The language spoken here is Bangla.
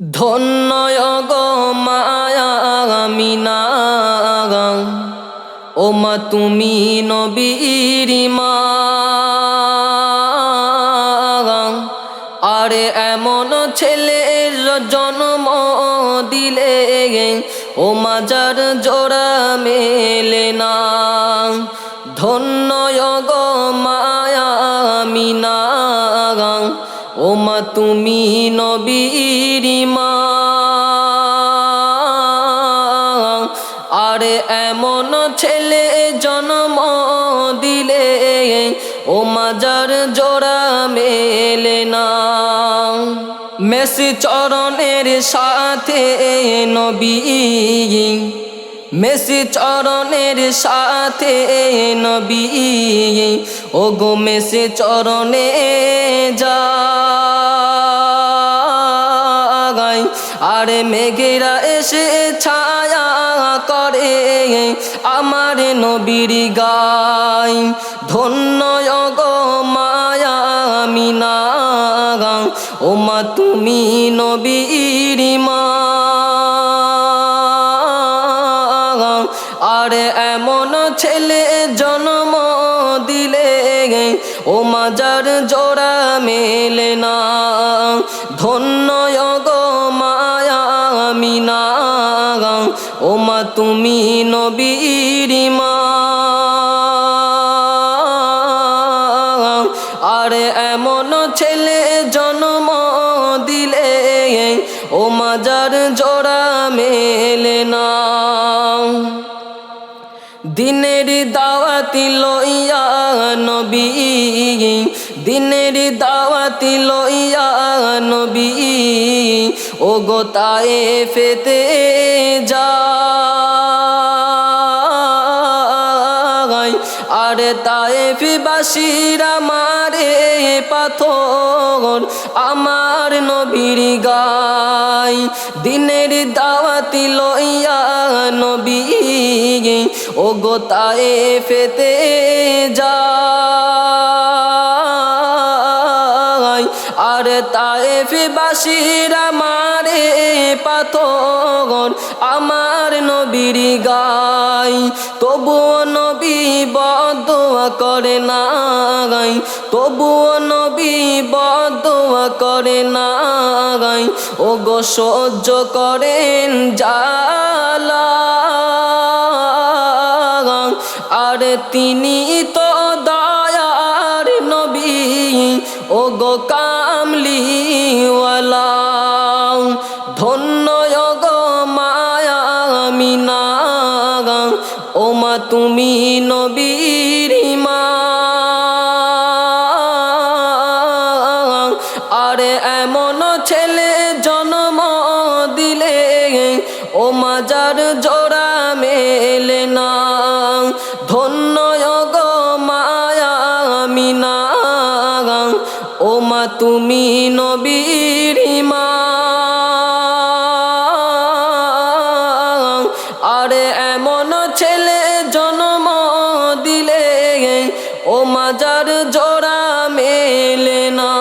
ধন্যয় গো মায়া মিনা ও মা তুমি নবীর মা আরে এমন ছেলের জন্ম দিলে ও মাজার জোড়া মেলে না। ধন্যয় গো মায়া মিনা তুমি নবীর মা আরে এমন ছেলে জন্ম দিলে ও মাজার জোড়া মেলে না। মেসি চরণের সাথে নবী মেসি চরণের সাথে নবী। ও গো মেসি চরণে আরে মেঘেরা এসে ছায়া করে। আমার নবীর গাই, ধন্য গো মায়া মিনা ও মা তুমি নবীর মা। আরে এমন ছেলে জন্ম দিলে ও মাজার জোড়া মেলে না। ধন্য গো ও মা তুমি নবীর মা। আরে এমন ছেলে জন্ম দিলে ও মাজার জোড়া মেলে না। দিনের দাওয়াতি লইয়া নবী, দিনের দাওয়াতি লইয়া নবী। ও গোতায়ে ফেতে যা। আরে তায়েফ বাসিরা মারে পাথর, আমার নবীর গাই, দিনের দাওয়াতি লইয়া নবী ও গোতায়ে ফেতে যায় আর তায়েফ বাসিরা মারে পাথর, আমার নবীর গাই। তবুও নবী বদোয়া করে না গাই তবুও নবী বদোয়া করে না গাই ও গো সহ্য করেন জালা আর তিনি তো ও গো কামলিওয়ালা, ধন্য গো মায়া মিনা ও মা তুমি নবীর আরে এমন ছেলে জন্ম দিলে ও মাজার জোড়া মেলে না। ও মা তুমি নবীর মা আর এমন ছেলে জন্ম দিলে ও মাজার জোড়া মেলে না।